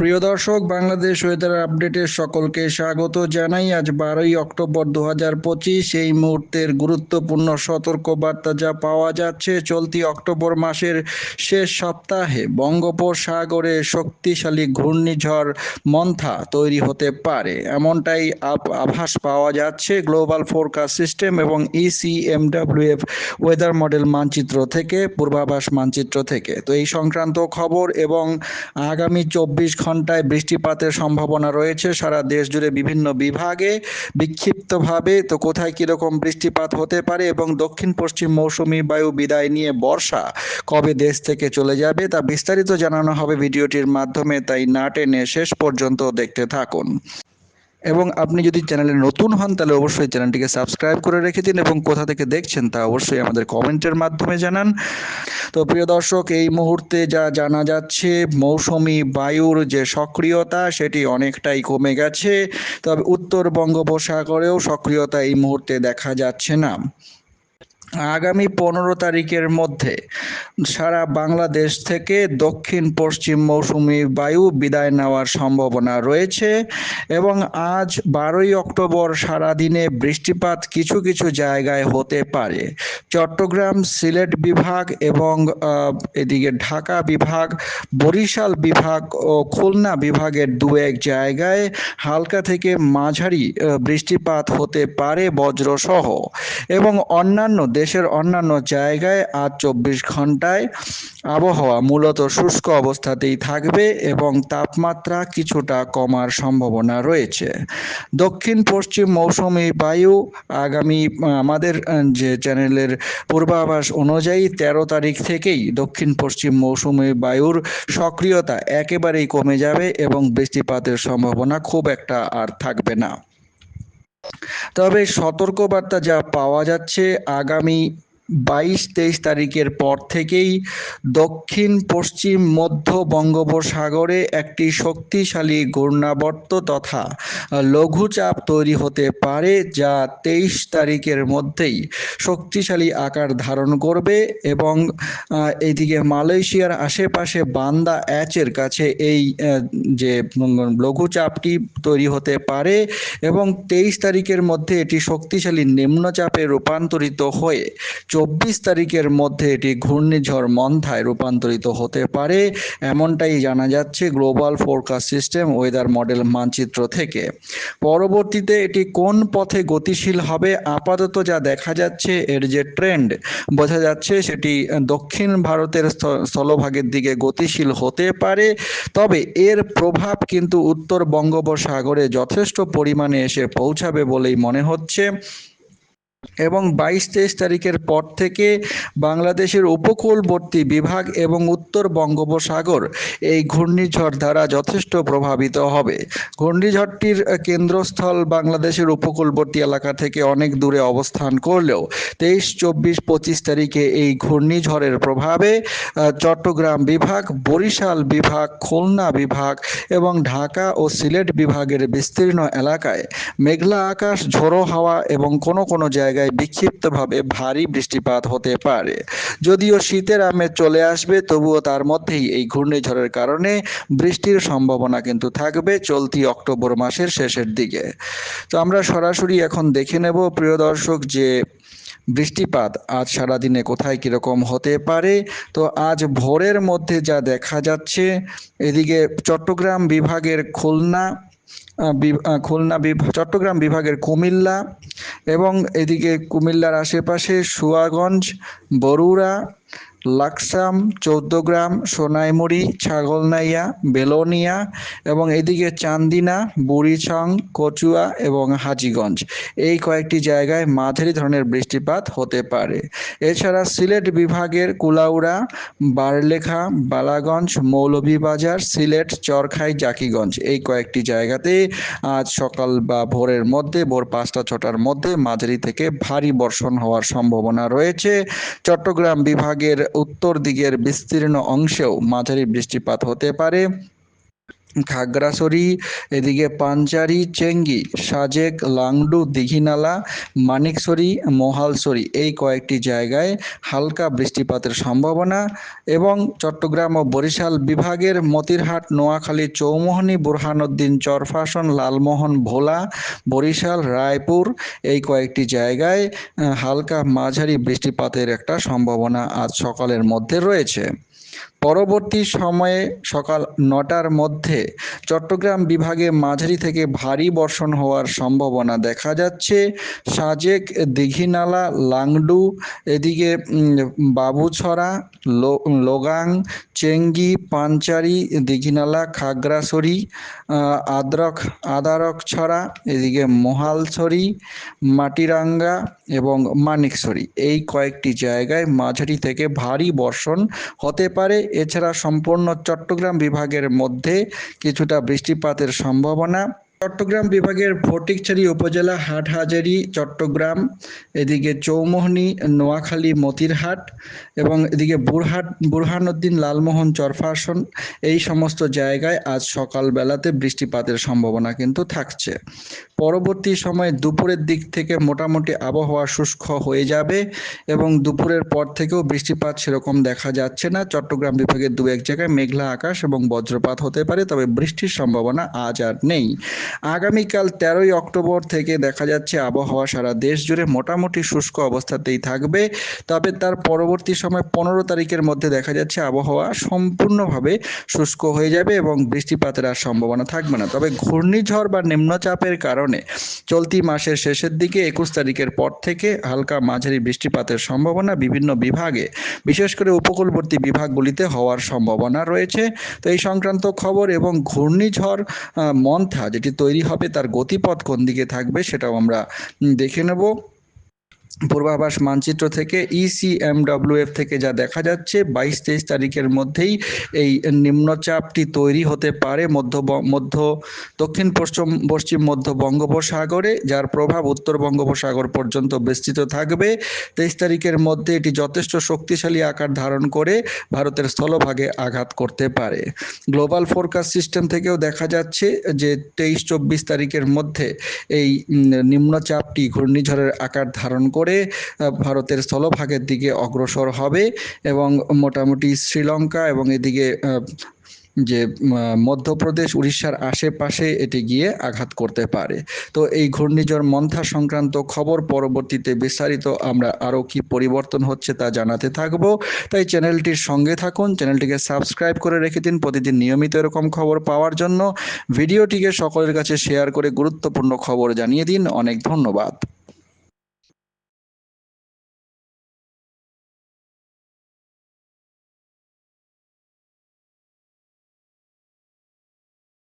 প্রিয় দর্শক, বাংলাদেশ ওয়েদার আপডেটে সকলকে স্বাগত জানাই। আজ বারোই অক্টোবর দু হাজার পঁচিশ, এই মুহূর্তের গুরুত্বপূর্ণ সতর্ক বার্তা যা পাওয়া যাচ্ছে চলতি অক্টোবর মাসের শেষ সপ্তাহে বঙ্গোপসাগরে শক্তিশালী ঘূর্ণিঝড় মন্থা তৈরি হতে পারে। এমনটাই আভাস পাওয়া যাচ্ছে গ্লোবাল ফোরকাস্ট সিস্টেম এবং E ইসিএমডাব্লিউএফ ওয়েদার মডেল মানচিত্র থেকে, পূর্বাভাস মানচিত্র থেকে। তো এই সংক্রান্ত খবর এবং আগামী চব্বিশ ঘন্টায় বৃষ্টিপাতের সম্ভাবনা রয়েছে। সারা দেশ জুড়ে বিভিন্ন বিভাগে বিক্ষিপ্তভাবে। তো কোথায় কীরকম বৃষ্টিপাত হতে পারে এবং দক্ষিণ পশ্চিম মৌসুমি বায়ু বিদায় নিয়ে বর্ষা কবে দেশ থেকে চলে যাবে তা বিস্তারিত জানানো হবে ভিডিওটির মাধ্যমে। তাই না টেনে শেষ পর্যন্ত দেখতে থাকুন। এবং আপনি যদি চ্যানেলে নতুন হন, তাহলে অবশ্যই চ্যানেলটিকে সাবস্ক্রাইব করে রেখে দিন এবং কোথা থেকে দেখছেন তা অবশ্যই আমাদের কমেন্টের মাধ্যমে জানান। তো প্রিয় দর্শক, এই মুহূর্তে যা জানা যাচ্ছে, মৌসুমি বায়ুর যে সক্রিয়তা, সেটি অনেকটাই কমে গেছে। তবে উত্তর বঙ্গোপসাগরেও সক্রিয়তা এই মুহূর্তে দেখা যাচ্ছে না। আগামী পনেরো তারিখের মধ্যে সারা বাংলাদেশ থেকে দক্ষিণ পশ্চিম মৌসুমি বায়ু বিদায় নেওয়ার সম্ভাবনা রয়েছে এবং আজ বারোই অক্টোবর সারাদিনে বৃষ্টিপাত কিছু কিছু জায়গায় হতে পারে। চট্টগ্রাম, সিলেট বিভাগ এবং এদিকে ঢাকা বিভাগ, বরিশাল বিভাগ ও খুলনা বিভাগের দু এক জায়গায় হালকা থেকে মাঝারি বৃষ্টিপাত হতে পারে বজ্রসহ এবং অন্যান্য দেশের অন্যান্য জায়গায় আজ চব্বিশ ঘন্টায় আবহাওয়া মূলত শুষ্ক অবস্থাতেই থাকবে এবং তাপমাত্রা কিছুটা কমার সম্ভাবনা রয়েছে। দক্ষিণ পশ্চিম মৌসুমি বায়ু আগামী আমাদের যে চ্যানেলের পূর্বাভাস অনুযায়ী তেরো তারিখ থেকেই দক্ষিণ পশ্চিম মৌসুমি বায়ুর সক্রিয়তা একেবারেই কমে যাবে এবং বৃষ্টিপাতের সম্ভাবনা খুব একটা আর থাকবে না। তবে সতর্কবার্তা যা পাওয়া যাচ্ছে আগামী বাইশ তেইশ তারিখের পর থেকেই দক্ষিণ পশ্চিম মধ্য বঙ্গোপসাগরে একটি শক্তিশালী ঘূর্ণাবর্ত তথা লঘুচাপ তৈরি হতে পারে যা তেইশ তারিখের মধ্যেই শক্তিশালী আকার ধারণ করবে এবং আহ, এইদিকে মালয়েশিয়ার আশেপাশে বান্দা অ্যাচের কাছে এই যে লঘুচাপটি তৈরি হতে পারে এবং তেইশ তারিখের মধ্যে এটি শক্তিশালী নিম্নচাপে রূপান্তরিত হয়ে চব্বিশ তারিখের মধ্যে এটি ঘূর্ণিঝড় মন্থায় রূপান্তরিত হতে পারে, এমনটাই জানা যাচ্ছে global forecast system weather model মানচিত্র থেকে। পরবর্তীতে এটি কোন পথে গতিশীল হবে আপাতত যা দেখা যাচ্ছে এর যে ট্রেন্ড, বোঝা যাচ্ছে সেটি দক্ষিণ ভারতের স্থ- স্থলভাগের দিকে গতিশীল হতে পারে, তবে এর প্রভাব কিন্তু উত্তর বঙ্গোপসাগরে যথেষ্ট পরিমাণে এসে পৌঁছাবে বলেই মনে হচ্ছে। এবং বাইশ তেইশ তারিখের পর থেকে বাংলাদেশের উপকূলবর্তী বিভাগ এবং উত্তর বঙ্গোপসাগর এই ঘূর্ণিঝড় দ্বারা যথেষ্ট প্রভাবিত হবে। ঘূর্ণিঝড়টির কেন্দ্রস্থল বাংলাদেশের উপকূলবর্তী এলাকা থেকে অনেক দূরে অবস্থান করলেও তেইশ, চব্বিশ, পঁচিশ তারিখে এই ঘূর্ণিঝড়ের প্রভাবে চট্টগ্রাম বিভাগ, বরিশাল বিভাগ, খুলনা বিভাগ এবং ঢাকা ও সিলেট বিভাগের বিস্তীর্ণ এলাকায় মেঘলা আকাশ, ঝোড়ো হাওয়া এবং কোনো কোনো জায়গায় বিক্ষিপ্তভাবে ভারী বৃষ্টিপাত হতে পারে। যদিও শীতের আমেজ চলে আসবে, তবুও তার মধ্যেই এই ঘূর্ণিঝড়ের কারণে বৃষ্টির সম্ভাবনা কিন্তু থাকবে চলতি অক্টোবর মাসের শেষের দিকে। তো আমরা সরাসরি এখন দেখে নেব, প্রিয় দর্শক, যে বৃষ্টিপাত আজ সারাদিনে কোথায় কীরকম হতে পারে। তো আজ ভোরের মধ্যে যা দেখা যাচ্ছে, এদিকে চট্টগ্রাম বিভাগের খুলনা খুলনা চট্টগ্রাম বিভাগের কুমিল্লা এবং এদিকে কুমিল্লার আশেপাশে সুয়াগঞ্জ বরুড়া লাকসাম, চৌদ্দগ্রাম, সোনাইমুড়ি, ছাগলনাইয়া, বেলোনিয়া এবং এদিকে চান্দিনা, বুড়িছং, কচুয়া এবং হাজিগঞ্জ। এই কয়েকটি জায়গায় মাঝারি ধরনের বৃষ্টিপাত হতে পারে। এছাড়া সিলেট বিভাগের কুলাউড়া, বারলেখা, বালাগঞ্জ, মৌলভীবাজার, সিলেট, চরখাই, জাকিগঞ্জ এই কয়েকটি জায়গাতে আজ সকাল বা ভোরের মধ্যে, ভোর পাঁচটা, ছটার মধ্যে মাঝারি থেকে ভারী বর্ষণ হওয়ার সম্ভাবনা রয়েছে। চট্টগ্রাম বিভাগের উত্তর দিকের বিস্তীর্ণ অংশেও মাঝারি বৃষ্টিপাত হতে পারে। খাগড়াছড়ি, এদিকে পাঞ্চারি, চেঙ্গি, সাজেক, লাংডু, দিঘিনালা, মানিকছড়ি, মহালছড়ি এই কয়েকটি জায়গায় হালকা বৃষ্টিপাতের সম্ভাবনা এবং চট্টগ্রাম ও বরিশাল বিভাগের মতিরহাট, নোয়াখালী, চৌমোহনী, বুরহানুদ্দিন, চরফাসন, লালমোহন, ভোলা, বরিশাল, রায়পুর এই কয়েকটি জায়গায় হালকা মাঝারি বৃষ্টিপাতের একটা সম্ভাবনা আজ সকালের মধ্যে রয়েছে। পরবর্তী সময়ে সকাল নটার মধ্যে চট্টগ্রাম বিভাগে মাঝারি থেকে ভারী বর্ষণ হওয়ার সম্ভাবনা দেখা যাচ্ছে। সাজেক, দিঘিনালা, লাংডু, এদিকে বাবুছড়া লোগাং, চেঙ্গি পাঞ্চারি দিঘিনালা, খাগড়াছড়ি আদ্রক, আদারকছড়া, এদিকে মহালছড়ি, মাটিরাঙ্গা এবং মানিকছড়ি। এই কয়েকটি জায়গায় মাঝারি থেকে ভারী বর্ষণ হতে পারে এছাড়া সম্পূর্ণ চট্টগ্রাম বিভাগের মধ্যে কিছুটা বৃষ্টিপাতের সম্ভাবনা চট্টগ্রাম বিভাগের ফটিকছড়ি উপজেলা হাটহাজারী, চট্টগ্রাম, এদিকে চৌমোহনী, নোয়াখালী, মতিরহাট এবং এদিকে বুরহাট, বুরহানুদ্দিন লালমোহন চরফাসন এই সমস্ত জায়গায় আজ সকালবেলাতে বৃষ্টিপাতের সম্ভাবনা কিন্তু থাকছে। পরবর্তী সময়ে দুপুরের দিক থেকে মোটামুটি আবহাওয়া শুষ্ক হয়ে যাবে এবং দুপুরের পর থেকেও বৃষ্টিপাত সেরকম দেখা যাচ্ছে না। চট্টগ্রাম বিভাগের দু এক জায়গায় মেঘলা আকাশ এবং বজ্রপাত হতে পারে, তবে বৃষ্টির সম্ভাবনা আজ আর নেই। আগামীকাল তেরোই অক্টোবর থেকে দেখা যাচ্ছে আবহাওয়া সারা দেশ জুড়ে মোটামুটি শুষ্ক অবস্থাতেই থাকবে। তবে তার পরবর্তী সময় পনেরো তারিখের মধ্যে দেখা যাচ্ছে আবহাওয়া সম্পূর্ণভাবে শুষ্ক হয়ে যাবে এবং বৃষ্টিপাতের আর সম্ভাবনা থাকবে না। তবে ঘূর্ণিঝড় বা নিম্নচাপের কারণে চলতি মাসের শেষের দিকে একুশ তারিখের পর থেকে হালকা মাঝারি বৃষ্টিপাতের সম্ভাবনা বিভিন্ন বিভাগে, বিশেষ করে উপকূলবর্তী বিভাগগুলিতে হওয়ার সম্ভাবনা রয়েছে। তো এই সংক্রান্ত খবর এবং ঘূর্ণিঝড় মন্থা, যেটি তৈরি হবে তার গতিপথ কোন দিকে থাকবে সেটাও আমরা দেখে নেব। পূর্বাভাস মানচিত্র থেকে E ইসিএমডব্লিউএফ থেকে যা দেখা যাচ্ছে, বাইশ তেইশ তারিখের মধ্যেই এই নিম্নচাপটি তৈরি হতে পারে মধ্য মধ্য দক্ষিণ পশ্চিম পশ্চিম মধ্য বঙ্গোপসাগরে, যার প্রভাব উত্তর বঙ্গোপসাগর পর্যন্ত বিস্তৃত থাকবে। তেইশ তারিখের মধ্যে এটি যথেষ্ট শক্তিশালী আকার ধারণ করে ভারতের স্থলভাগে আঘাত করতে পারে। গ্লোবাল ফোরকাস্ট সিস্টেম থেকেও দেখা যাচ্ছে যে তেইশ চব্বিশ তারিখের মধ্যে এই নিম্নচাপটি ঘূর্ণিঝড়ের আকার ধারণ করে আহ, ভারতের স্থলভাগের দিকে অগ্রসর হবে এবং মোটামুটি শ্রীলঙ্কা এবং এদিকে যে মধ্যপ্রদেশ উড়িষ্যার আশেপাশে এটি গিয়ে আঘাত করতে পারে। তো এই ঘূর্ণিঝড় মন্থা সংক্রান্ত খবর পরবর্তীতে বিস্তারিত আমরা আরও কি পরিবর্তন হচ্ছে তা জানাতে থাকব। তাই চ্যানেলটির সঙ্গে থাকুন চ্যানেলটিকে সাবস্ক্রাইব করে রেখে দিন প্রতিদিন নিয়মিত এরকম খবর পাওয়ার জন্য। ভিডিওটিকে সকলের কাছে শেয়ার করে গুরুত্বপূর্ণ খবর জানিয়ে দিন। অনেক ধন্যবাদ।